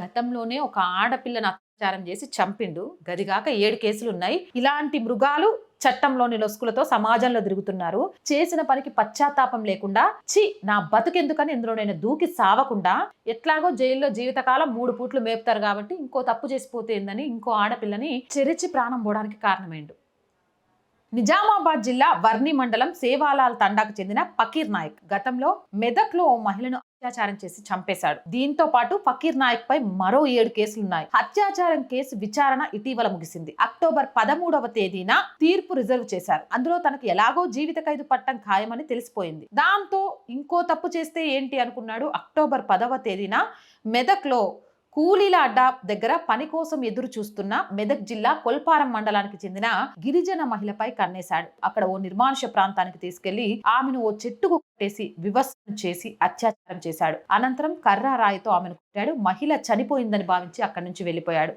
గతంలోనే ఒక ఆడపిల్లను అత్యాచారం చేసి చంపిండు. గదిగాక ఏడు కేసులు ఉన్నాయి ఇలాంటి మృగాలు చట్టంలోని లొసుకులతో సమాజంలో తిరుగుతున్నారు. చేసిన పనికి పశ్చాత్తాపం లేకుండా చి నా బతుకెందుకని ఇందులో నేను దూకి సావకుండా ఎట్లాగో జైల్లో జీవితకాలం మూడు పూట్లు మేపుతారు కాబట్టి ఇంకో తప్పు చేసిపోతేందని ఇంకో ఆడపిల్లని చెరిచి ప్రాణం పోవడానికి కారణమైండు. నిజామాబాద్ జిల్లా వర్ణి మండలం సేవాలాల్ తండాకు చెందిన ఫకీర్ నాయక్ గతంలో మెదక్లో ఓ మహిళను అత్యాచారం చేసి చంపేశాడు. దీంతో పాటు ఫకీర్ నాయక్ పై మరో ఏడు కేసులున్నాయి. అత్యాచారం కేసు విచారణ ఇటీవల ముగిసింది. అక్టోబర్ పదమూడవ తేదీన తీర్పు రిజర్వ్ చేశారు. అందులో తనకు ఎలాగో జీవిత ఖైదు పట్టం ఖాయమని తెలిసిపోయింది. దాంతో ఇంకో తప్పు చేస్తే ఏంటి అనుకున్నాడు? అక్టోబర్ పదవ తేదీన మెదక్లో కూలీల అడ్డా దగ్గర పని కోసం ఎదురు చూస్తున్న మెదక్ జిల్లా కొల్పారం మండలానికి చెందిన గిరిజన మహిళపై కన్నేశాడు. అక్కడ ఓ నిర్మానుష్య ప్రాంతానికి తీసుకెళ్ళి ఆమెను ఓ చెట్టుకు కట్టేసి వివస్త్రం చేసి అత్యాచారం చేశాడు. అనంతరం కర్ర రాయితో ఆమెను కొట్టాడు. మహిళ చనిపోయిందని భావించి అక్కడి నుంచి వెళ్ళిపోయాడు